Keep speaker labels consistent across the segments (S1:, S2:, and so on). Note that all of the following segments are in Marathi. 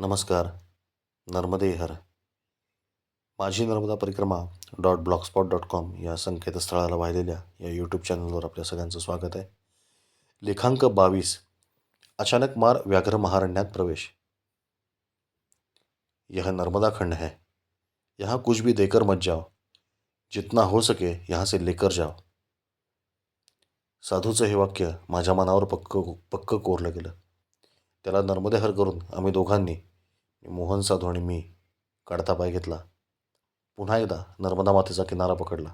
S1: नमस्कार नर्मदे हर माझी नर्मदा परिक्रमा डॉट ब्लॉगस्पॉट डॉट कॉम या संकेतस्थळाला वाहिलेल्या या यूट्यूब चॅनलवर आपल्या सगळ्यांचं स्वागत आहे. लेखांक बावीस अचानक मार व्याघ्र महारण्यात प्रवेश. यह नर्मदा खंड है. यहाँ कुछ भी देकर मत जाओ. जितना हो सके यहाँ से लेकर जाओ. साधूचं हे वाक्य माझ्या मनावर पक्क पक्क कोरलं गेलं. त्याला नर्मदे हर करून आम्ही दोघांनी मोहन साधू आणि मी काढता पाय घेतला. पुन्हा एकदा नर्मदा मातेचा किनारा पकडला.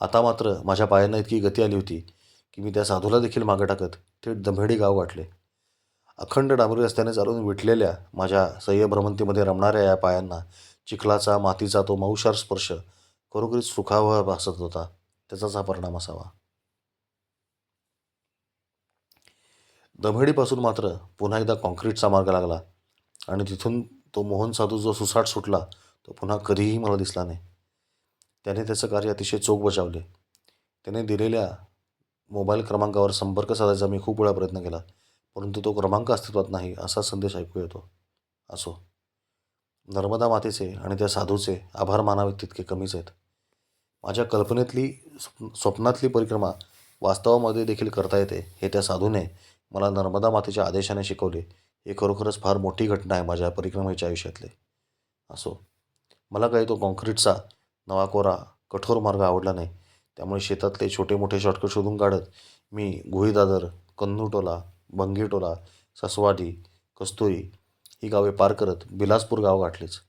S1: आता मात्र माझ्या पायांना इतकी गती आली होती की मी त्या साधूला देखील मागं टाकत थेट दमहेडी गाव गाठले. अखंड डांबरी रस्त्याने चालून विटलेल्या माझ्या सह्यभ्रमंतीमध्ये रमणाऱ्या या पायांना चिखलाचा मातीचा तो मऊशार स्पर्श खरोखरीच सुखावह भासत होता. त्याचाच हा परिणाम असावा. दमहेडीपासून मात्र पुन्हा एकदा काँक्रीटचा मार्ग लागला. आणि तिथून तो मोहन साधू जो सुसाट सुटला तो पुन्हा कधीही मला दिसला नाही. त्याने त्याचं कार्य अतिशय चोख बजावले. त्याने दिलेल्या मोबाईल क्रमांकावर संपर्क साधायचा मी खूप वेळा प्रयत्न केला परंतु तो क्रमांक अस्तित्वात नाही असा संदेश ऐकू येतो. असो. नर्मदा मातेचे आणि त्या साधूचे आभार मानावे तितके कमीच आहेत. माझ्या कल्पनेतली स्वप्नातली परिक्रमा वास्तवामध्ये देखील करता येते हे त्या साधूने मला नर्मदा मातेच्या आदेशाने शिकवले. हे खरोखरच फार मोठी घटना आहे माझ्या परिक्रमेच्या आयुष्यातले. असो. मला काही तो कॉन्क्रीटचा नवा कोरा कठोर मार्ग आवडला नाही. त्यामुळे शेतातले छोटे मोठे शॉर्टकट शोधून काढत मी गुहीदादर कन्नूटोला बंगीटोला ससवाडी कस्तुरी ही गावे पार करत बिलासपूर गाव गाठलेच.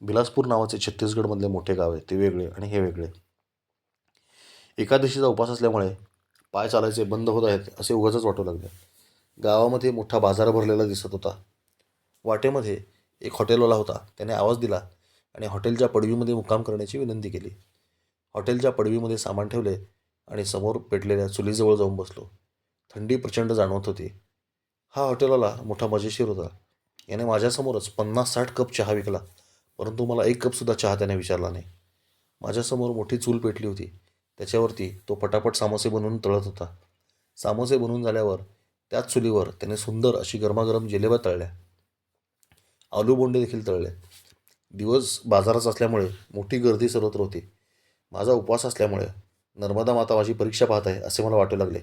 S1: बिलासपूर नावाचे छत्तीसगडमधले मोठे गाव आहे. ते वेगळे आणि हे वेगळे. एकादशीचा उपास असल्यामुळे पाय चालायचे बंद होत आहेत असे उगाचच वाटू लागले. गावामध्ये मोठा बाजार भरलेला दिसत होता. वाटेमध्ये एक हॉटेलवाला होता. त्याने आवाज दिला आणि हॉटेलच्या पडवीमध्ये मुक्काम करण्याची विनंती केली. हॉटेलच्या पडवीमध्ये सामान ठेवले आणि समोर पेटलेल्या चुलीजवळ जाऊन बसलो. थंडी प्रचंड जाणवत होती. हा हॉटेलवाला मोठा मजेशीर होता. याने माझ्यासमोरच पन्नास साठ कप चहा विकला परंतु मला एक कपसुद्धा चहा त्याने विचारला नाही. माझ्यासमोर मोठी चूल पेटली होती. त्याच्यावरती तो पटापट सामोसे बनवून तळत होता. सामोसे बनवून झाल्यावर त्याच चुलीवर त्याने सुंदर अशी गरमागरम जिलेबा तळल्या. आलू बोंडे देखील तळले. दिवस बाजाराच असल्यामुळे मोठी गर्दी सर्वत्र होती. माझा उपवास असल्यामुळे नर्मदा माता माझी परीक्षा पाहत आहे असे मला वाटू लागले.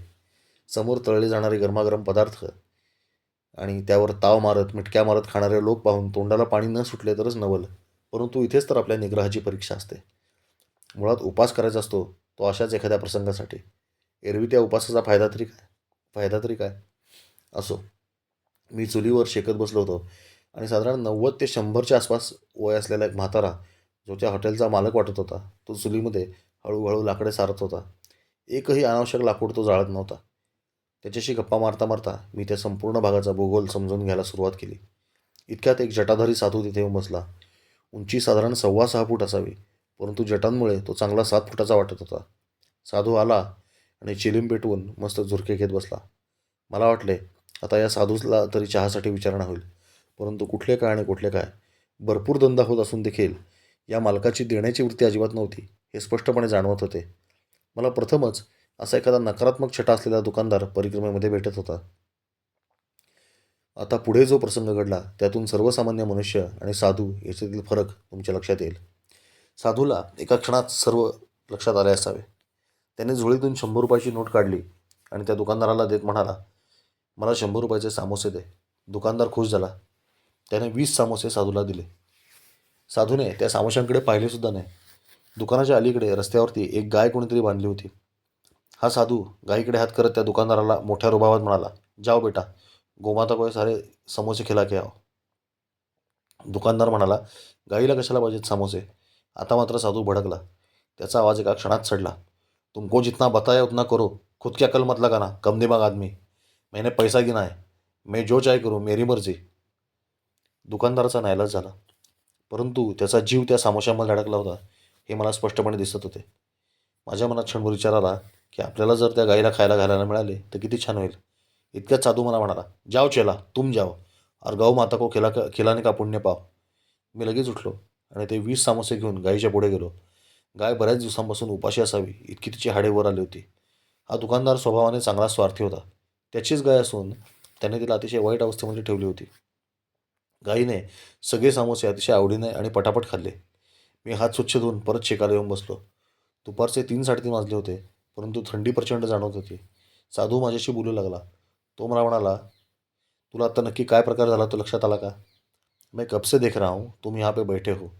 S1: समोर तळले जाणारे गरमागरम पदार्थ आणि त्यावर ताव मारत मिटक्या मारत खाणारे लोक पाहून तोंडाला पाणी न सुटले तरच नवल. परंतु इथेच तर आपल्या निग्रहाची परीक्षा असते. मुळात उपास करायचा असतो तो अशाच एखाद्या प्रसंगासाठी. एरवी त्या उपासाचा फायदा तरी काय? फायदा तरी काय? असो. मी चुलीवर शेकत बसलो होतो आणि साधारण नव्वद ते शंभरच्या आसपास वय असलेला एक म्हातारा जो त्या हॉटेलचा मालक वाटत होता तो चुलीमध्ये हळूहळू लाकडे सारत होता. एकही अनावश्यक लाकूड तो जाळत नव्हता. त्याच्याशी गप्पा मारता मारता मी त्या संपूर्ण भागाचा भूगोल समजून घ्यायला सुरुवात केली. इतक्यात एक जटाधारी साधू तिथे येऊन बसला. उंची साधारण सव्वा सहा फूट असावी. परंतु जटांमुळे तो चांगला सात फुटाचा वाटत होता. साधू आला आणि चिलीम पेटवून मस्त झुरके घेत बसला. मला वाटले आता या साधूला तरी चहासाठी विचारणा होईल. परंतु कुठले काय आणि कुठले काय? भरपूर धंदा होत असून देखील या मालकाची देण्याची वृत्ती अजिबात नव्हती हे स्पष्टपणे जाणवत होते. मला प्रथमच असा एखादा नकारात्मक छटा असलेला दुकानदार परिक्रमेमध्ये भेटत होता. आता पुढे जो प्रसंग घडला त्यातून सर्वसामान्य मनुष्य आणि साधू याच्यातील फरक तुमच्या लक्षात येईल. साधूला एका क्षणात सर्व लक्षात आले असावे. त्याने झोळीतून शंभर रुपयाची नोट काढली आणि त्या दुकानदाराला देत म्हणाला मला शंभर रुपयाचे सामोसे दे. दुकानदार खुश झाला. त्याने वीस सामोसे साधूला दिले. साधूने त्या सामोशांकडे पाहिलेसुद्धा नाही. दुकानाच्या अलीकडे रस्त्यावरती एक गाय कोणीतरी बांधली होती. हा साधू गायीकडे हात करत त्या दुकानदाराला मोठ्या रुभावात म्हणाला जाओ बेटा गोमाता को सारे समोसे खिला के आओ. दुकानदार म्हणाला गाईला कशाला पाहिजेत समोसे? आता मात्र साधू भडकला. त्याचा आवाज एका क्षणात चढला तुमको जितना बताया उतना करो. खुद क्या कल मत लगाना. कम दिमाग आदमी. मैंने पैसा गिना है. मैं जो चाय करू मेरी मर्जी. दुकानदाराचा नायलाज झाला. परंतु त्याचा जीव त्या सामोशामध्ये अडकला होता हे मला स्पष्टपणे दिसत होते. माझ्या मनात क्षणभर विचार आला की आपल्याला जर त्या गाईला खायला घालायला मिळाले तर किती छान होईल. इतक्याच साधू मला म्हणाला जाओ चेला तुम जाओ. और गौ माता को खिला खिलाने का पुण्य पाव मी लगेच उठलो. आणि ते वीस सामोसे घेऊन गाईच्या पुढे गेलो. गाय बऱ्याच दिवसांपासून उपाशी असावी इतकी तिची हाडे वर आली होती. हा दुकानदार स्वभावाने चांगला स्वार्थी होता. त्याचीच गाय असून त्याने तिला अतिशय वाईट अवस्थेमध्ये ठेवली होती. गाईने सगळे सामोसे अतिशय आवडीने आणि पटापट खाल्ले. मी हात स्वच्छ धुवून परत शेकायला येऊन बसलो. दुपारचे तीन साडेतीन वाजले होते परंतु थंडी प्रचंड जाणवत होती. साधू माझ्याशी बोलू लागला. तो मला म्हणाला तुला आता नक्की काय प्रकार झाला तो लक्षात आला का? मैं कब से देख रहा हूँ? तुम यहाँ पे बैठे हो।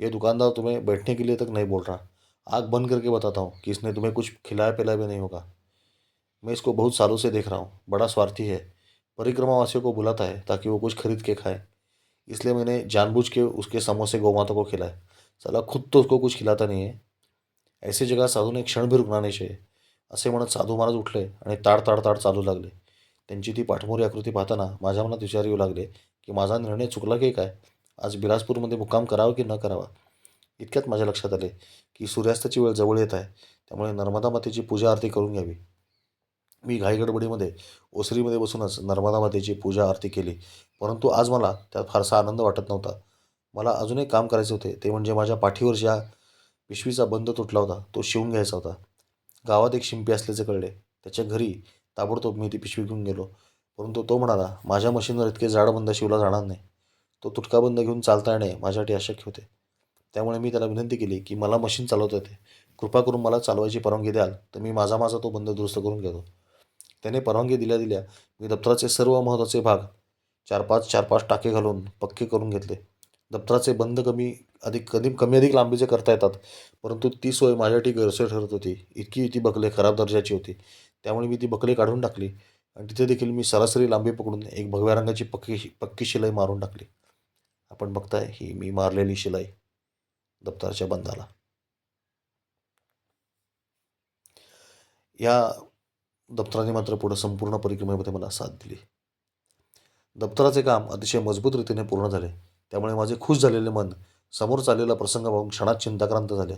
S1: ये दुकानदार तुम्हें बैठने के लिए तक नहीं बोल रहा। आग बंद करके बताता हूँ कि इसने तुम्हें कुछ खिलाया पिलाया भी नहीं होगा। मैं इसको बहुत सालों से देख रहा हूँ। बड़ा स्वार्थी है। परिक्रमा वासियों को बुलाता है ताकि वो कुछ खरीद के खाए। इसलिए मैंने जानबूझ के उसके समोसे गौ माता को खिलाए साला खुद तो उसको कुछ खिलाता नहीं है। ऐसी जगह साधूने एक क्षण भी रुकना नाही चाहिए। असे म्हणत साधू महाराज उठले आणि ताड ताड ताड चालू लागले। त्यांची ती पाठमोरी आकृती पाहताना माझ्या मनात विचार येऊ लागले की माझा निर्णय चुकला की काय? आज बिलासपूरमध्ये मुक्काम करावा की न करावा? इतक्यात माझ्या लक्षात आले की सूर्यास्ताची वेळ जवळ येत आहे त्यामुळे नर्मदा मातेची पूजा आरती करून घ्यावी. मी घाईगडबडीमध्ये ओसरीमध्ये बसूनच नर्मदा मातेची पूजा आरती केली परंतु आज मला त्यात फारसा आनंद वाटत नव्हता. मला अजून एक काम करायचे होते ते म्हणजे माझ्या पाठीवर ज्या पिशवीचा बंद तुटला होता तो शिवून घ्यायचा होता. गावात एक शिंपी असल्याचे कळले. त्याच्या घरी ताबडतोब मी ती पिशवी घेऊन गेलो. परंतु तो म्हणाला माझ्या मशीनवर इतके जाड बंद शिवला जाणार नाही. तो तुटका बंद घेऊन चालता येणे माझ्यासाठी अशक्य होते. त्यामुळे मी त्याला विनंती केली की मला मशीन चालवता येते. कृपा करून मला चालवायची परवानगी द्याल तर मी माझा माझा तो बंद दुरुस्त करून घेतो. त्याने परवानगी दिल्या दिल्या मी दप्तराचे सर्व महत्त्वाचे भाग चार पाच चार पाच टाके घालून पक्के करून घेतले. दप्तराचे बंद कमी अधिक कधी कमी अधिक लांबीचे करता येतात परंतु ती सोय माझ्यासाठी गैरसोय ठरत होती. इतकी ती बकले खराब दर्जाची होती. त्यामुळे मी ती बकले काढून टाकली. आणि तिथे देखील मी सरासरी लांबी पकडून एक भगव्या रंगाची पक्की पक्की शिलाई मारून टाकली. आपण बघताय ही मी मारलेली शिलाई दप्तराच्या बंदाला या दप्तराने मात्र पुढं संपूर्ण परिक्रमेमध्ये मला साथ दिली. दप्तराचे काम अतिशय मजबूत रीतीने पूर्ण झाले. त्यामुळे माझे खुश झालेले मन समोर चाललेला प्रसंग पाहून क्षणात चिंताक्रांत झाले.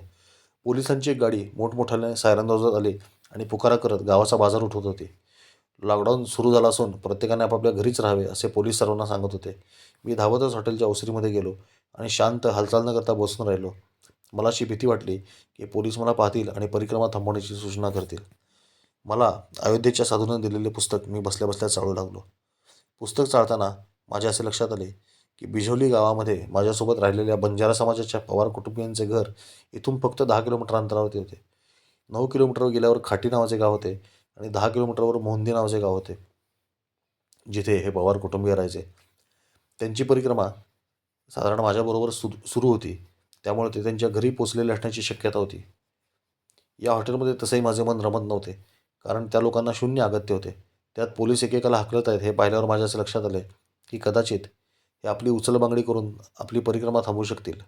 S1: पोलिसांची एक गाडी मोठमोठ्याने सायरन वाजवत आली आणि पुकारा करत गावाचा बाजार उठवत होते. लॉकडाऊन सुरू झाला असून प्रत्येकाने आपापल्या घरीच राहावे असे पोलीस सर्वांना सांगत होते. मी धावतच हॉटेलच्या ओसरीमध्ये गेलो आणि शांत हालचाल न करता बसून राहिलो. मला अशी भीती वाटली की पोलीस मला पाहतील आणि परिक्रमा थांबवण्याची सूचना करतील. मला अयोध्येच्या साधूने दिलेले पुस्तक मी बसल्या बसल्या चालू लागलो. पुस्तक चाळताना माझ्या असे लक्षात आले की बिझोली गावामध्ये माझ्यासोबत राहिलेल्या बंजारा समाजाच्या पवार कुटुंबियांचे घर इथून फक्त दहा किलोमीटर अंतरावरती होते. नऊ किलोमीटरवर गेल्यावर खाटी नावाचे गाव होते आणि दहा किलोमीटरवर मोहंदी नावाचे गाव होते. जिथे हे पवार कुटुंबीय राहायचे. त्यांची परिक्रमा साधारण माझ्याबरोबर सु सुरू होती. त्यामुळे ते त्यांच्या घरी पोचलेले असण्याची शक्यता होती. या हॉटेलमध्ये तसंही माझे मन रमत नव्हते. कारण त्या लोकांना शून्य अगत्य होते. त्यात पोलीस एकेकाला हकलत आहेत हे पाहिल्यावर माझ्या असं लक्षात आले की कदाचित हे आपली उचलबांगडी करून आपली परिक्रमा थांबवू शकतील.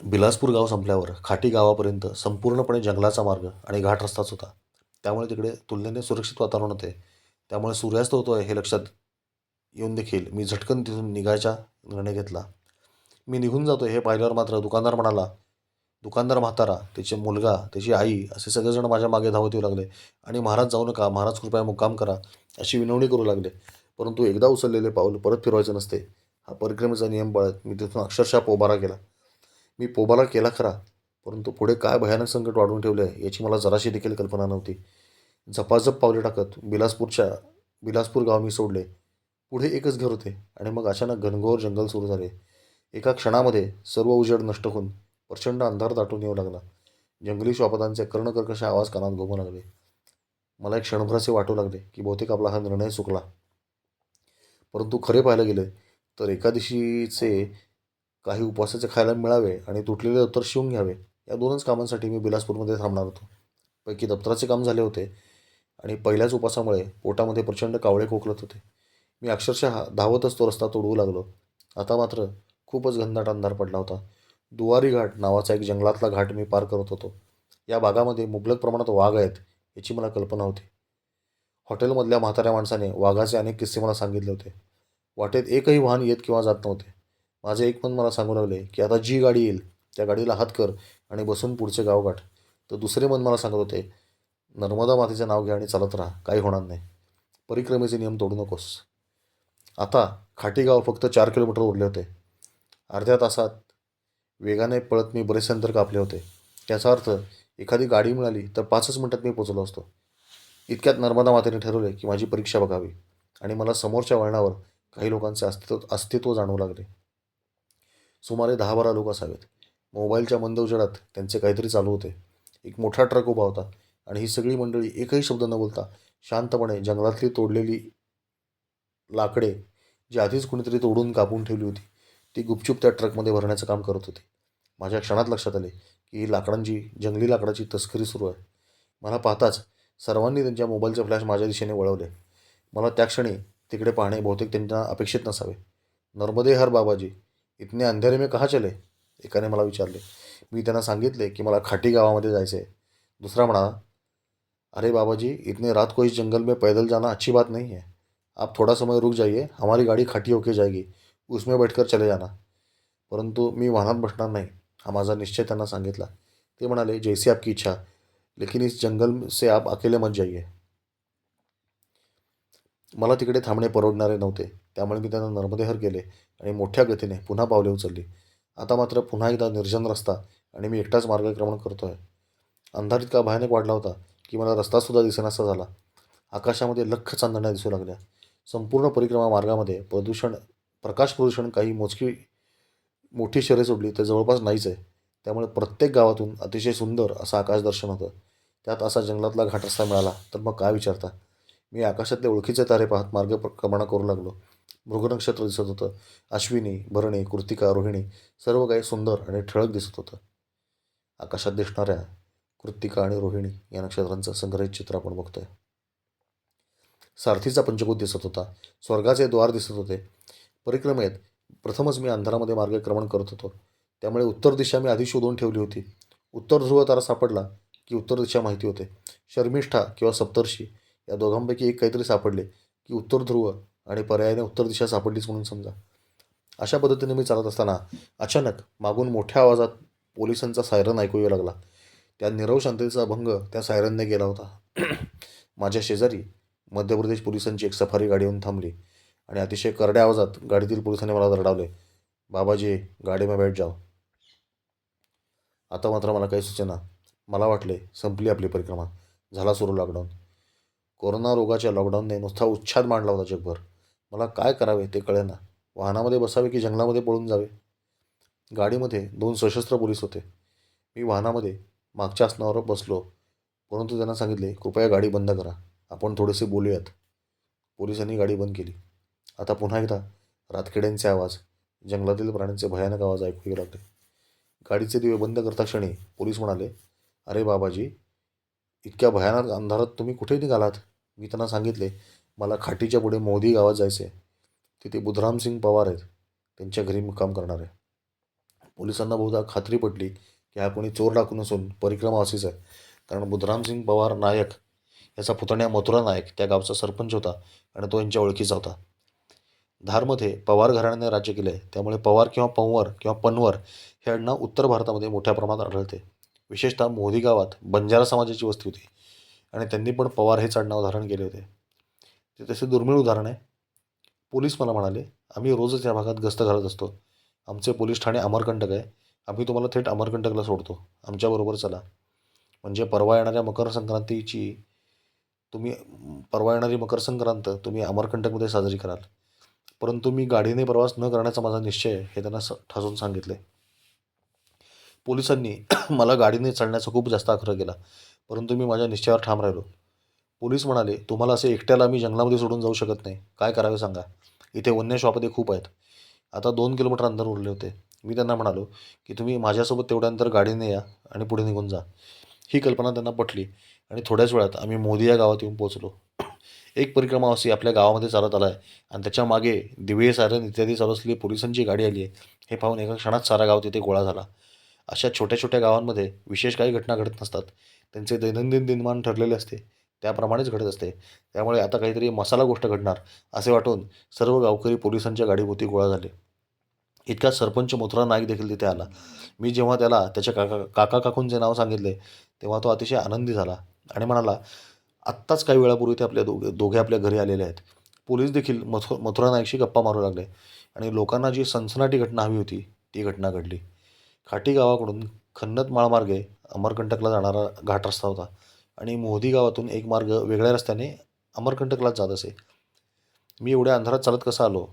S1: बिलासपूर गाव संपल्यावर खाटी गावापर्यंत संपूर्णपणे जंगलाचा मार्ग आणि घाट रस्ताच होता. त्यामुळे तिकडे तुलनेने सुरक्षित वातावरण होते. त्यामुळे सूर्यास्त होतोय हे लक्षात येऊन देखील मी झटकन तिथून निघायचा निर्णय घेतला. मी निघून जातो हे पाहिल्यावर मात्र दुकानदार म्हणाला दुकानदार म्हातारा त्याचे मुलगा त्याची आई असे सगळेजण माझ्या मागे धावत येऊ लागले. आणि महाराज जाऊ नका महाराज कृपया मुक्काम करा अशी विनवणी करू लागले. परंतु एकदा उचललेले पाऊल परत फिरवायचे नसते. हा परिक्रमेचा नियम पाळत मी तिथून अक्षरशः पोबारा केला. मी पोबारा केला खरा परंतु पुढे काय भयानक संकट वाढवून ठेवले आहे याची मला जराशी देखील कल्पना नव्हती. झपाझप पावले टाकत बिलासपूरच्या बिलासपूर गाव मी सोडले. पुढे एकच घर होते आणि मग अचानक घनघोर जंगल सुरू झाले. एका क्षणामध्ये सर्व उजेड नष्ट होऊन प्रचंड अंधार दाटून येऊ लागला. जंगली श्वापदांचे कर्णकर्कश आवाज कानात घुमू लागले. मला एक क्षणभराचे वाटू लागले की बहुतेक आपला हा निर्णय चुकला. परंतु खरे पाहायला गेले तर एकादशीचे काही उपवासाचे खायला मिळावे आणि तुटलेले दप्तर शिवून घ्यावे या दोनच कामांसाठी मी बिलासपूरमध्ये थांबणार होतो. पैकी दप्तराचे काम झाले होते आणि पहिल्याच उपासामुळे पोटामध्ये प्रचंड कावळे खोकलत होते. मी अक्षरशः धावतच तो रस्ता तोडवू लागलो. आता मात्र खूपच घनदाट अंधार पडला होता. दुवारी घाट नावाचा एक जंगलातला घाट मी पार करत होतो. या भागामध्ये मुबलक प्रमाणात वाघ आहेत याची मला कल्पना होती. हॉटेलमधल्या म्हाताऱ्या माणसाने वाघाचे अनेक किस्से मला सांगितले होते. वाटेत एकही वाहन येत किंवा जात नव्हते. माझे एक मन मला सांगू लागले की आता जी गाडी येईल त्या गाडीला हात कर आणि बसून पुढचे गाव गाठ. तर दुसरे मन मला सांगत होते नर्मदा मातेचे नाव घ्या आणि चालत राहा काही होणार नाही. परिक्रमेचे नियम तोडू नकोस. आता खाटी गाव फक्त चार किलोमीटर उरले होते. अर्ध्या तासात वेगाने पळत मी बरेच अंतर कापले होते. याचा अर्थ एखादी गाडी मिळाली तर पाचच मिनटात मी पोचलो असतो. इतक्यात नर्मदा मातेने ठरवले की माझी परीक्षा बघावी आणि मला समोरच्या वळणावर काही लोकांचे अस्तित्व अस्तित्व जाणवू लागले. सुमारे दहा बारा लोक असावेत. मोबाईलच्या मंद उजेडात त्यांचे काहीतरी चालू होते. एक मोठा ट्रक उभा होता आणि ही सगळी मंडळी एकही शब्द न बोलता शांतपणे जंगलातली तोडलेली लाकडे जी आधीच कुणीतरी तोडून कापून ठेवली होती ती गुपचूप त्या ट्रकमध्ये भरण्याचं काम करत होती. माझ्या क्षणात लक्षात आले की लाकडांची जंगली लाकडाची तस्करी सुरू आहे. मला पाहताच सर्वांनी त्यांच्या मोबाईलचे फ्लॅश माझ्या दिशेने वळवले. मला त्या क्षणी तिकडे पाहणे बहुतेक त्यांना अपेक्षित नसावे. नर्मदे हर बाबाजी इतने अंधेरे में कहा चले? एकाने मला विचारले. मी त्यांना सांगितले की मला खाटी गावामध्ये जायचं आहे दुसरा म्हणाला अरे बाबाजी इतने रात को इस जंगल में पैदल जाना अच्छी बात नहीं है. आप थोड़ा समय रुक जाइए हमारी गाड़ी खाटी होके जाएगी. उसमें बैठकर चले जाना परंतु मी वाहनात बसणार नाही हा माझा निश्चय त्यांना सांगितला. ते म्हणाले जैसी आपकी इच्छा लेकिन इस जंगल से आप अकेले मत जाइए. मला तिकडे थांबणे परवडणारे नव्हते त्यामुळे मी त्यांना नर्मदेहर गेले आणि मोठ्या गतीने पुन्हा पावले उचलली. आता मात्र पुन्हा एकदा निर्जन रस्ता आणि मी एकटाच मार्गक्रमण करतोय. अंधार इतका भयानक वाढला होता की मला रस्तासुद्धा दिसेनासा झाला. आकाशामध्ये लख्ख चांदण्या दिसू लागल्या. संपूर्ण परिक्रमा मार्गामध्ये प्रदूषण प्रकाश प्रदूषण काही मोजकी मोठी शहरे सोडली तर जवळपास नाहीच आहे. त्यामुळे प्रत्येक गावातून अतिशय सुंदर असं आकाशदर्शन होतं. त्यात असा जंगलातला घाट रस्ता मिळाला. तर मग काय विचारता? मी आकाशातले ओळखीचे तारे पाहत मार्ग मार्गक्रमण करू लागलो. मृगनक्षत्र दिसत होतं. अश्विनी भरणी कृतिका रोहिणी सर्व काही सुंदर आणि ठळक दिसत होतं. आकाशात दिसणाऱ्या कृतिका आणि रोहिणी या नक्षत्रांचं संग्रहित चित्र आपण बघतोय. सारथीचा पंचभूत दिसत होता. स्वर्गाचे द्वार दिसत होते. परिक्रमेत प्रथमच मी अंधारामध्ये मार्गक्रमण करत होतो. त्यामुळे उत्तर दिशा मी आधी शोधून ठेवली होती. उत्तर ध्रुव तारा सापडला की उत्तर दिशा माहिती होते. शर्मिष्ठा किंवा सप्तर्षी या दोघांपैकी एक काहीतरी सापडले की उत्तर ध्रुव आणि पर्यायाने उत्तर दिशा सापडलीच म्हणून समजा. अशा पद्धतीने मी चालत असताना अचानक मागून मोठ्या आवाजात पोलिसांचा सायरन ऐकू येऊ लागला. त्या निरव शांततेचा भंग त्या सायरनने गेला होता. माझ्या शेजारी मध्य प्रदेश पोलिसांची एक सफारी गाडी येऊन थांबली. आणि अतिशय करड्या आवाजात गाडीतील पोलिसांनी मला दरडावले बाबाजी गाडीमध्ये बैठ जाओ. आता मात्र मला काही सूचना. मला वाटले संपली आपली परिक्रमा. झाला सुरू लॉकडाऊन कोरोना रोगाच्या लॉकडाऊनने नुसता उच्छाद मांडला होता जगभर. मला काय करावे ते कळेना. वाहनामध्ये बसावे की जंगलामध्ये पळून जावे? गाडीमध्ये दोन सशस्त्र पोलीस होते. मी वाहनामध्ये मागच्या आसनावर बसलो. परंतु त्यांना सांगितले कृपया गाडी बंद करा. आपण थोडेसे बोलूयात. पोलिसांनी गाडी बंद केली. आता पुन्हा एकदा रातकिड्यांचे आवाज जंगलातील प्राण्यांचे भयानक आवाज ऐकू येऊ लागले. गाडीचे दिवे बंद करता क्षणी पोलीस म्हणाले अरे बाबाजी इतक्या भयानक अंधारात तुम्ही कुठे निघालात? मी त्यांना सांगितले मला खाटीच्या पुढे मोदी गावात जायचे आहे तिथे बुधराम सिंग पवार आहेत. त्यांच्या घरी मुक्काम करणार आहे. पोलिसांना बहुधा खात्री पटली की हा कोणी चोर डाकून नसून परिक्रमावासीच आहे. कारण बुधराम सिंग पवार नायक याचा पुतण्या मथुरा नायक त्या गावचा सरपंच होता आणि तो यांच्या ओळखीचा होता. धारमध्ये पवार घराण्याने राज्य केले. आहे त्यामुळे पवार किंवा पंवर किंवा पनवर हे आडनाव उत्तर भारतामध्ये मोठ्या प्रमाणात आढळते. विशेषतः मोदी गावात बंजारा समाजाची वस्ती होती आणि त्यांनी पण पवार हेच आडनाव धारण केले होते. ते तसे दुर्मिळ उदाहरण आहे. पोलीस मला म्हणाले आम्ही रोजच या भागात गस्त घालत असतो. आमचे पोलीस ठाणे अमरकंटक आहे. आम्ही तुम्हाला थेट अमरकंटकला सोडतो. आमच्याबरोबर चला. म्हणजे परवा येणाऱ्या मकर संक्रांतीची तुम्ही परवा येणारी मकर संक्रांत तुम्ही अमरकंटकमध्ये साजरी कराल. परंतु मी गाडीने प्रवास न करण्याचा माझा निश्चय आहे हे त्यांना स ठासून सांगितले. पोलिसांनी मला गाडीने चढण्याचा खूप जास्त आग्रह केला परंतु मी माझ्या निश्चयावर ठाम राहिलो. पोलीस म्हणाले तुम्हाला असे एकट्याला मी जंगलामध्ये सोडून जाऊ शकत नाही. काय करावे सांगा? इथे वन्य श्वापदे खूप आहेत. आता दोन किलोमीटर अंतर उरले होते. मी त्यांना म्हणालो की तुम्ही माझ्यासोबत तेवढ्या अंतर गाडीने या आणि पुढे निघून जा. ही कल्पना त्यांना पटली आणि थोड्याच वेळात आम्ही मोदी या गावात येऊन पोहोचलो. एक परिक्रमावासी आपल्या गावामध्ये चालत आला आहे आणि त्याच्यामागे दिवे सायरन इत्यादी चालू असलेली पोलिसांची गाडी आली आहे. हे पाहून एका क्षणात सारा गाव तिथे गोळा झाला. अशा छोट्या छोट्या गावांमध्ये विशेष काही घटना घडत नसतात. त्यांचे दैनंदिन दिनमान ठरलेले असते. त्याप्रमाणेच घडत असते. त्यामुळे आता काहीतरी मसाला गोष्ट घडणार असे वाटून सर्व गावकरी पोलिसांच्या गाडीभोवती गोळा झाले. इतका सरपंच मथुरा नाईक देखील तिथे आला. मी जेव्हा त्याला त्याच्या काका काका काकूंचे नाव सांगितले तेव्हा तो अतिशय आनंदी झाला आणि म्हणाला आत्ताच काही वेळापूर्वी ते आपल्या दोघे दोघे आपल्या घरी आलेले आहेत. पोलीस देखील मथु मथुरा नाईकशी गप्पा मारू लागले. आणि लोकांना जी सनसनाटी घटना हवी होती ती घटना घडली. खाटी गावाकडून खन्नत माळमार्गे अमरकंटकला जाणारा घाट रस्ता होता. आणि मोहदी गावातून एक मार्ग वेगळ्या रस्त्याने अमरकंटकलाच जात असे. मी एवढ्या अंधारात चालत कसा आलो?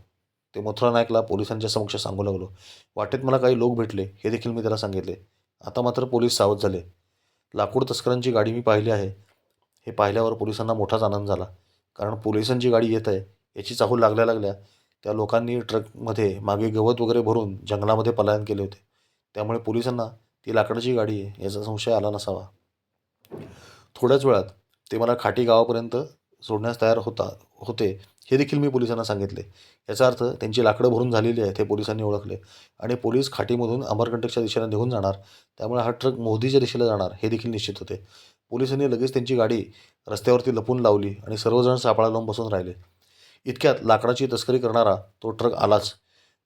S1: ते मथुरा नायकला पोलिसांच्या समक्ष सांगू लागलो. वाटेत मला काही लोक भेटले हे देखील मी त्याला सांगितले. आता मात्र पोलीस सावध झाले. लाकूड तस्करांची गाडी मी पाहिली आहे. हे पाहिल्यावर पोलिसांना मोठाच आनंद झाला. कारण पोलिसांची गाडी येत आहे याची चाहूल लागल्या लागल्या त्या लोकांनी ट्रकमध्ये मागे गवत वगैरे भरून जंगलामध्ये पलायन केले होते. त्यामुळे पोलिसांना ती लाकडाची गाडी आहे याचा संशय आला नसावा. थोड्याच वेळात ते मला खाटी गावापर्यंत सोडण्यास तयार होता होते हे देखील मी पोलिसांना सांगितले. याचा अर्थ त्यांची लाकडं भरून झालेली आहेत हे पोलिसांनी ओळखले. आणि पोलीस खाटीमधून अमरकंटकच्या दिशेने निघून जाणार त्यामुळे हा ट्रक मोदीच्या दिशेला जाणार हे देखील निश्चित होते. पोलिसांनी लगेच त्यांची गाडी रस्त्यावरती लपून लावली आणि सर्वजण सापळा लावून बसून राहिले. इतक्यात लाकडाची तस्करी करणारा तो ट्रक आलाच.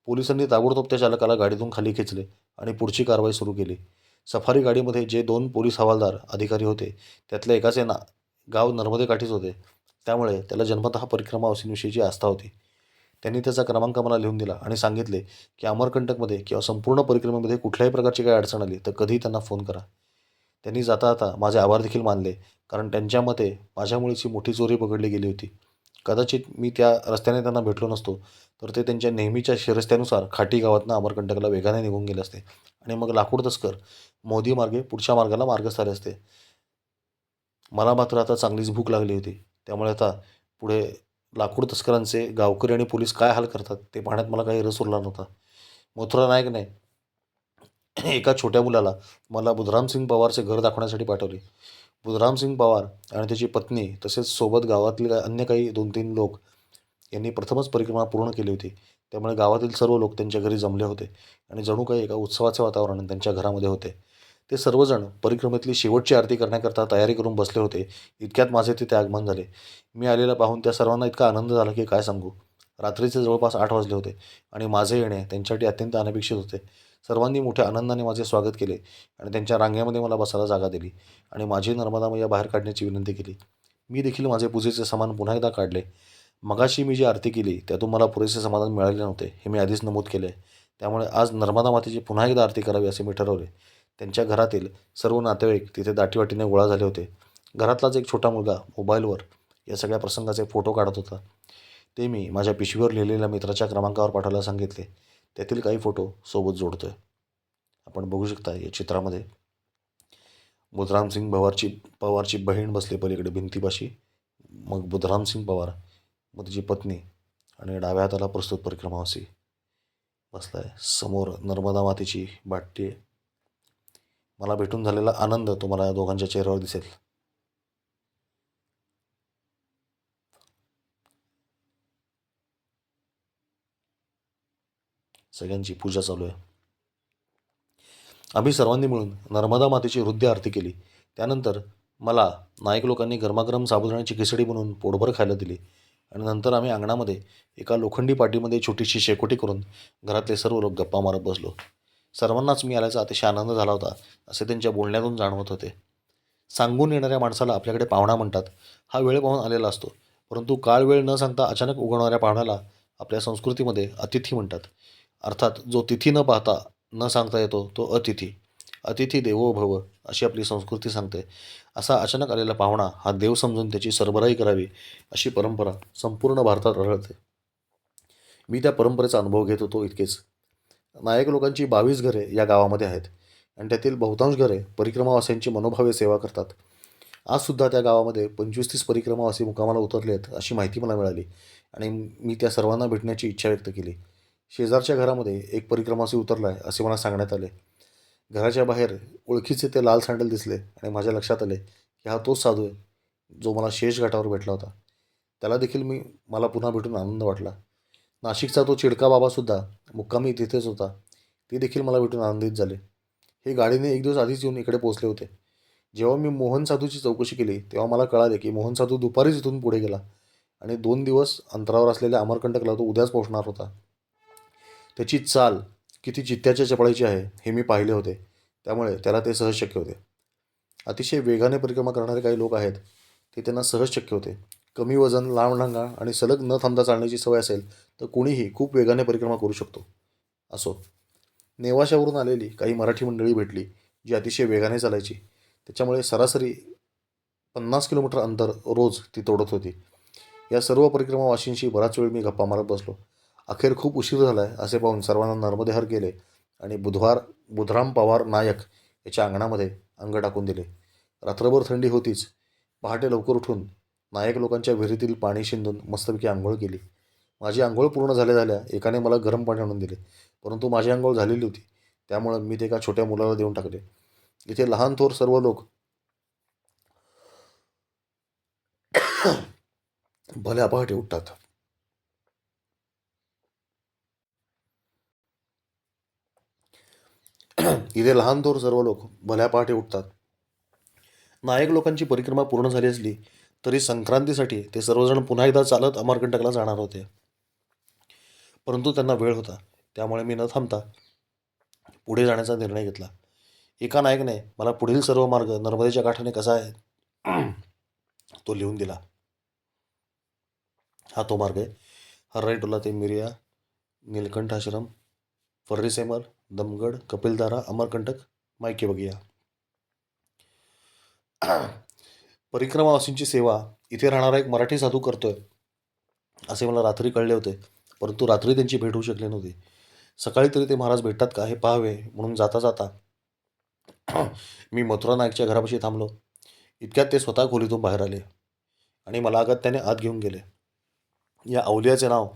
S1: पोलिसांनी ताबडतोब त्या चालकाला गाडीतून खाली खेचले आणि पुढची कारवाई सुरू केली. सफारी गाडीमध्ये जे दोन पोलीस हवालदार अधिकारी होते त्यातल्या एकाचे ना गाव नर्मदेकाठीच होते. त्यामुळे त्याला जन्मतः परिक्रमा वासींविषयीची आस्था होती. त्यांनी त्याचा क्रमांक मला लिहून दिला आणि सांगितले की अमरकंटकमध्ये किंवा संपूर्ण परिक्रमेमध्ये कुठल्याही प्रकारची काही अडचण आली तर कधीही त्यांना फोन करा. त्यांनी जाता जाता माझे आभार देखील मानले कारण त्यांच्या मते माझ्यामुळेच मोठी चोरी पकडली गेली होती. कदाचित मी त्या रस्त्याने त्यांना भेटलो नसतो तर ते त्यांच्या नेहमीच्या शिरस्त्यानुसार खाटी गावातनं अमरकंटकला वेगाने निघून गेले असते आणि मग लाकूड तस्कर मोदी मार्गे पुढच्या मार्गाला मार्गस्थ आले असते. मला मात्र आता चांगलीच भूक लागली होती. त्यामुळे आता पुढे लाकूड तस्करांचे गावकरी आणि पोलीस काय हाल करतात ते पाहण्यात मला काही रस उरला नव्हता. मथुरा नायकने एका छोट्या मुलाला मला बुधरामसिंग पवारचे घर दाखवण्यासाठी पाठवले. बुधरामसिंग पवार आणि त्याची पत्नी तसेच सोबत गावातील अन्य काही दोन तीन लोक यांनी प्रथमच परिक्रमा पूर्ण केली होती. त्यामुळे गावातील सर्व लोक त्यांच्या घरी जमले होते आणि जणू काही एका उत्सवाचे वातावरण त्यांच्या घरामध्ये होते. ते सर्वजण परिक्रमेतली शेवटची आरती करण्याकरता तयारी करून बसले होते. इतक्यात माझे तिथे आगमन झाले. मी आलेला पाहून त्या सर्वांना इतका आनंद झाला की काय सांगू? रात्रीचे जवळपास आठ वाजले होते आणि माझे येणे त्यांच्यासाठी अत्यंत अनपेक्षित होते. सर्वांनी मोठ्या आनंदाने माझे स्वागत केले आणि त्यांच्या रांगेमध्ये मला बसायला जागा दिली आणि माझी नर्मदा मैया बाहेर काढण्याची विनंती केली. मी देखील माझे पूजेचे सामान पुन्हा एकदा काढले. मगाशी मी जी आरती केली त्यातून मला पुरेसे समाधान मिळाले नव्हते हे मी आधीच नमूद केले त्यामुळे आज नर्मदा मातेची पुन्हा एकदा आरती करावी असे मी ठरवले. त्यांच्या घरातील सर्व नातेवाईक तिथे दाटीवाटीने गोळा झाले होते. घरातलाच एक छोटा मुलगा मोबाईलवर या सगळ्या प्रसंगाचे फोटो काढत होता. ते मी माझ्या पिशवीवर लिहिलेल्या मित्राच्या क्रमांकावर पाठवायला सांगितले. त्यातील काही फोटो सोबत जोडतो आहे आपण बघू शकता या चित्रामध्ये बुधरामसिंग पवारची पवारची बहीण बसली पलीकडे भिंतीपाशी. मग बुधरामसिंग पवार मग तिची पत्नी आणि डाव्या हाताला प्रस्तुत परिक्रमावासी बसला आहे समोर नर्मदा मातेची बाटली आहे. मला भेटून झालेला आनंद तुम्हाला या दोघांच्या चेहऱ्यावर दिसेल. सगळ्यांची पूजा चालू आहे. आम्ही सर्वांनी मिळून नर्मदा मातेची हृदय आरती केली. त्यानंतर मला नायक लोकांनी गरमागरम साबुदाण्याची खिचडी बनवून पोटभर खायला दिली आणि नंतर आम्ही अंगणामध्ये एका लोखंडी पाटीमध्ये छोटीशी शेकोटी करून घरातले सर्व लोक गप्पा मारत बसलो. सर्वांनाच मी आल्याचा अतिशय आनंद झाला होता असे त्यांच्या बोलण्यातून जाणवत होते. सांगून येणाऱ्या माणसाला आपल्याकडे पाहुणा म्हणतात हा वेळ पाहून आलेला असतो परंतु काळ वेळ न सांगता अचानक उगवणाऱ्या पाहुण्याला आपल्या संस्कृतीमध्ये अतिथी म्हणतात. अर्थात जो तिथी न पाहता न सांगता येतो तो अतिथी. अतिथी देवो भव अशी आपली संस्कृती सांगते. असा अचानक आलेला पाहुणा हा देव समजून त्याची सरबराई करावी अशी परंपरा संपूर्ण भारतात आढळते. मी त्या परंपरेचा अनुभव घेत होतो इतकेच. नायक लोकांची बावीस घरे या गावामध्ये आहेत. आणि त्यातील बहुतांश घरे परिक्रमावासींची मनोभावे सेवा करतात. आजसुद्धा त्या गावामध्ये पंचवीस तीस परिक्रमावासी मुकामाला उतरले आहेत अशी माहिती मला मिळाली. आणि मी त्या सर्वांना भेटण्याची इच्छा व्यक्त केली. शेजारच्या घरामध्ये एक परिक्रमासी उतरला आहे असे मला सांगण्यात आले. घराच्या बाहेर ओळखीचे ते लाल सँडल दिसले आणि माझ्या लक्षात आले की हा तोच साधू आहे जो मला शेष घाटावर भेटला होता. त्याला देखील मी मला पुन्हा भेटून आनंद वाटला. नाशिकचा तो चिडका बाबासुद्धा मुक्कामी तिथेच होता. ते देखील मला भेटून आनंदित झाले. हे गाडीने एक दिवस आधीच येऊन इकडे पोहोचले होते. जेव्हा मी मोहन साधूची चौकशी केली तेव्हा मला कळाले की मोहन साधू दुपारीच इथून पुढे गेला आणि दोन दिवस अंतरावर असलेल्या अमरकंटकला तो उद्याच पोहोचणार होता. त्याची चाल किती चित्त्याच्या चपळायची आहे हे मी पाहिले होते. त्यामुळे त्याला ते सहज शक्य होते. अतिशय वेगाने परिक्रमा करणारे काही लोक आहेत ते त्यांना सहज शक्य होते. कमी वजन लांब ढांगा आणि सलग न थांबता चालण्याची सवय असेल तर कोणीही खूप वेगाने परिक्रमा करू शकतो. असो. नेवाशावरून आलेली काही मराठी मंडळी भेटली जी अतिशय वेगाने चालायची. त्याच्यामुळे सरासरी पन्नास किलोमीटर अंतर रोज ती तोडत होती. या सर्व परिक्रमावाशींशी बराच वेळ मी गप्पा मारत बसलो. अखेर खूप उशीर झाला आहे असे पाहून सर्वांना नर्मदेहर केले आणि बुधवार बुधराम पवार नायक याच्या अंगणामध्ये अंग टाकून दिले. रात्रभर थंडी होतीच. पहाटे लवकर उठून नायक लोकांच्या विहिरीतील पाणी शिंदून मस्तपैकी आंघोळ केली. माझी आंघोळ पूर्ण झाल्या झाल्या एकाने मला गरम पाणी आणून दिले परंतु माझी आंघोळ झालेली होती. त्यामुळं मी ते एका छोट्या मुलाला देऊन टाकले. इथे लहान थोर सर्व लोक भल्या पहाटे उठतात. इथे लहान थोर सर्व लोक भल्या पहाटे उठतात. नायक लोकांची परिक्रमा पूर्ण झाली असली तरी संक्रांतीसाठी ते सर्वजण पुन्हा एकदा चालत अमरकंटकला जाणार होते. परंतु त्यांना वेळ होता. त्यामुळे मी न थांबता पुढे जाण्याचा निर्णय घेतला. एका नायकने मला पुढील सर्व मार्ग नर्मदेच्या काठाने कसा आहे तो लिहून दिला. हा तो मार्ग आहे. हर्राईटोला ते मिरिया नीलकंठ आश्रम फर्रीसेमर दमगड कपिलधारा अमरकंटक मायके बघिया परिक्रमावासींची सेवा इथे राहणारा एक मराठी साधू करतोय असे मला रात्री कळले होते परंतु रात्री त्यांची भेट होऊ शकली नव्हती. सकाळी तरी ते महाराज भेटतात का हे पाहावे म्हणून जाता जाता मी मथुरा नाईकच्या घरापाशी थांबलो. इतक्यात ते स्वतः खोलीतून बाहेर आले आणि मला अगत्याने आत घेऊन गेले. या अवलियाचे नाव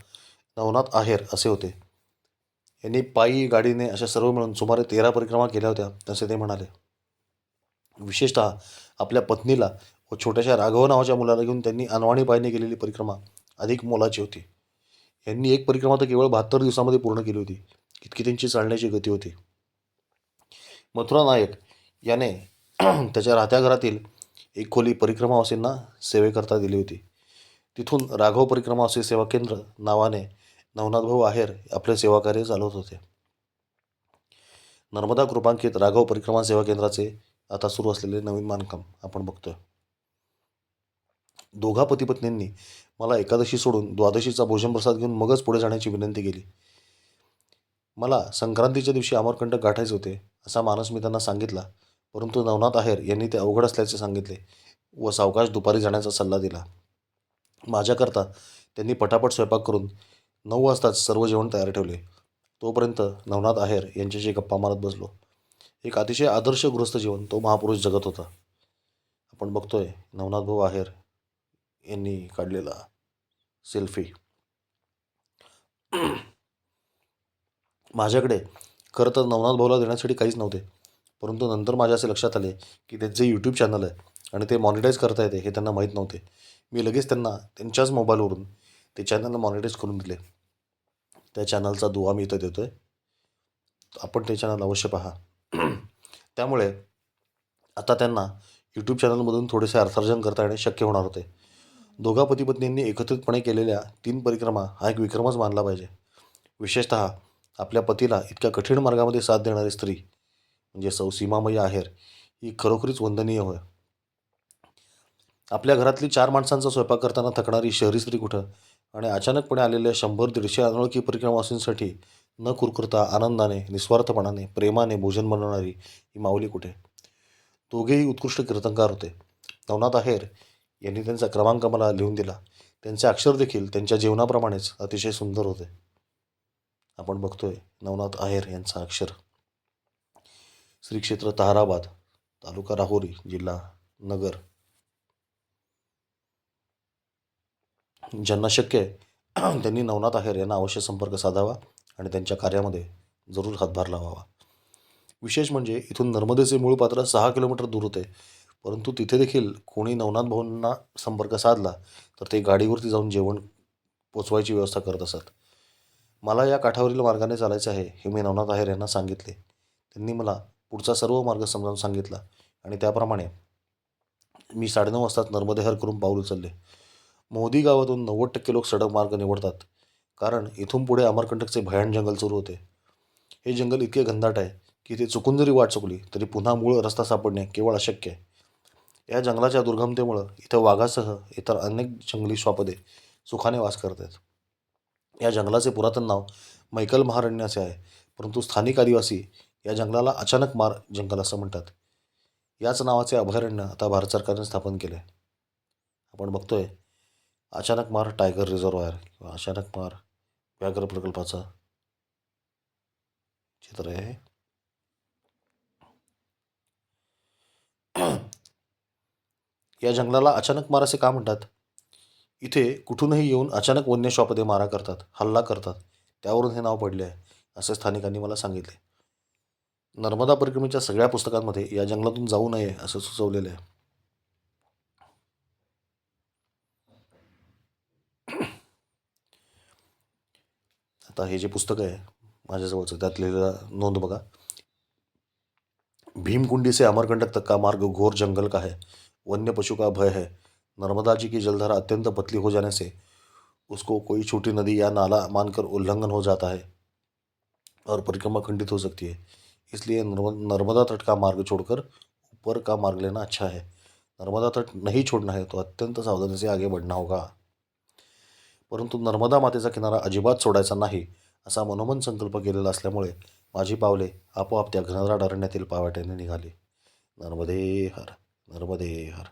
S1: नवनाथ आहेर असे होते. यांनी पायी गाडीने अशा सर्व मिळून सुमारे तेरा परिक्रमा केल्या होत्या तसे ते म्हणाले. विशेषतः आपल्या पत्नीला व छोट्याशा राघव नावाच्या मुलाला घेऊन त्यांनी अनवाणी पायने केलेली परिक्रमा अधिक मोलाची होती. यांनी एक परिक्रमा तर केवळ बहात्तर दिवसामध्ये पूर्ण केली होती इतकी त्यांची चालण्याची गती होती. मथुरा नायक याने त्याच्या राहत्या घरातील एक खोली परिक्रमावासींना सेवेकरता दिली होती. तिथून राघव परिक्रमावासी सेवा केंद्र नावाने नवनाथभाऊ आहेर आपले सेवाकार्य चालवत होते. नर्मदा कृपांकित राघव परिक्रमा सेवा केंद्राचे आता सुरू असलेले नवीन बांधकाम आपण बघतोय. दोघा पतीपत्नींनी मला एकादशी सोडून द्वादशीचा भोजनप्रसाद घेऊन मगच पुढे जाण्याची विनंती केली. मला संक्रांतीच्या दिवशी अमरकंटक गाठायचे होते असा मानस मी त्यांना सांगितला परंतु नवनाथ आहेर यांनी ते अवघड असल्याचे सांगितले व सावकाश दुपारी जाण्याचा सल्ला दिला. माझ्याकरता त्यांनी पटापट स्वयंपाक करून नऊ वाजताच सर्व जेवण तयार ठेवले. तोपर्यंत नवनाथ आहेर यांच्याशी गप्पा मारत बसलो. एक अतिशय आदर्श गृहस्थ जीवन तो महापुरुष जगत होता. आपण बघतोय नवनाथ भाऊ आहेर यांनी काढलेला सेल्फी माझ्याकडे खरं तर नवनाथ भाऊला देण्यासाठी काहीच नव्हते. परंतु नंतर माझ्या असे लक्षात आले की त्यांचे यूट्यूब चॅनल आहे आणि ते मॉनिटाईज करता येते हे त्यांना माहीत नव्हते. मी लगेच त्यांना त्यांच्याच मोबाईलवरून ते चॅनल मॉनिटाईज करून दिले. त्या चॅनलचा दुवा मी इथं देतो आहे आपण ते चॅनल अवश्य पहा. त्यामुळे आता त्यांना यूट्यूब चॅनलमधून थोडेसे अर्थार्जन करता येणे शक्य होणार होते. दोघा पतीपत्नींनी एकत्रितपणे केलेल्या तीन परिक्रमा हा एक विक्रमच मानला पाहिजे. विशेषतः आपल्या पतीला इतक्या कठीण मार्गामध्ये साथ देणारी स्त्री म्हणजे सौ सीमामयी आहेर ही खरोखरीच वंदनीय होय. आपल्या घरातली चार माणसांचा स्वयंपाक करताना थकणारी शहरी स्त्री कुठं? आणि अचानकपणे आलेल्या शंभर दीडशे अनोळखी परिक्रमावासींसाठी न कुरकुरता आनंदाने निस्वार्थपणाने प्रेमाने भोजन बनवणारी ही माऊली कुठे? दोघेही उत्कृष्ट कीर्तनकार होते. नवनाथ आहेर यांनी त्यांचा क्रमांक मला लिहून दिला. त्यांचे अक्षर देखील त्यांच्या जीवनाप्रमाणेच अतिशय सुंदर होते. आपण बघतोय नवनाथ आहेर यांचा अक्षर. श्री क्षेत्र ताहराबाद तालुका राहुरी जिल्हा नगर. ज्यांना शक्य आहे त्यांनी नवनाथ आहेर यांना अवश्य संपर्क साधावा आणि त्यांच्या कार्यामध्ये जरूर हातभार लावावा. विशेष म्हणजे इथून नर्मदेचे मूळ पात्र सहा किलोमीटर दूर होते परंतु तिथे देखील कोणी नवनाथ भाऊंना संपर्क साधला तर ते गाडीवरती जाऊन जेवण पोचवायची व्यवस्था करत असत. मला या काठावरील मार्गाने चालायचं आहे हे मी नवनाथ आहेर यांना सांगितले. त्यांनी मला पुढचा सर्व मार्ग समजावून सांगितला आणि त्याप्रमाणे मी साडेनऊ वाजताच नर्मदेहर करून पाऊल उचलले. मोदी गावातून नव्वद टक्के लोक सडक मार्ग निवडतात. कारण इथून पुढे अमरकंटकचे भयान जंगल सुरू होते. हे जंगल इतके घनदाट आहे की ते चुकून जरी वाट चुकली तरी पुन्हा मूळ रस्ता सापडणे केवळ अशक्य आहे. या जंगलाच्या दुर्गमतेमुळं इथं वाघासह इतर अनेक जंगली श्वापदे सुखाने वास करत आहेत या जंगलाचे पुरातन नाव मैकल महारण्याचे आहे परंतु स्थानिक आदिवासी या जंगलाला अचानक मार जंगल असं म्हणतात. याच नावाचे अभयारण्य आता भारत सरकारने स्थापन केले आहे आपण बघतोय अचानक मार टायगर रिझर्वायर किंवा अचानक मार. व्याघ्र प्रकल्पाचं. चित्र आहे या जंगलाला अचानक मार असे का म्हणतात? इथे कुठूनही येऊन अचानक वन्य श्वापदे मारा करतात हल्ला करतात. त्यावरून हे नाव पडले आहे असे स्थानिकांनी मला सांगितले. नर्मदा परिक्रमेच्या सगळ्या पुस्तकांमध्ये या जंगलातून जाऊ नये असं सुचवलेलं आहे. आता हे जे पुस्तक आहे माझ्याजवळचं त्यात लिहिलेलं नोंद बघा. से अमरकंटक तक का मार्ग घोर जंगल का है? वन्य पशु का भय है? नर्मदा जी की जलधारा अत्यंत पतली हो जाने से उसको कोई छोटी नदी या नाला मानकर उल्लंघन हो जाता है और परिक्रमा खंडित हो सकती है। इसलिए नर्मदा तट का मार्ग छोड़कर ऊपर का मार्ग लेना अच्छा है। नर्मदा तट नहीं छोड़ना है तो अत्यंत सावधानी से आगे बढ़ना होगा। परंतु नर्मदा मातेचा किनारा अजिबात सोडायचा नाही असा मनोमन संकल्प केलेला असल्यामुळे माझी पावले आपोआप त्या घनदाट अरण्यातील पावाट्याने निघाली. नर्मदे हर नर्मदे हर.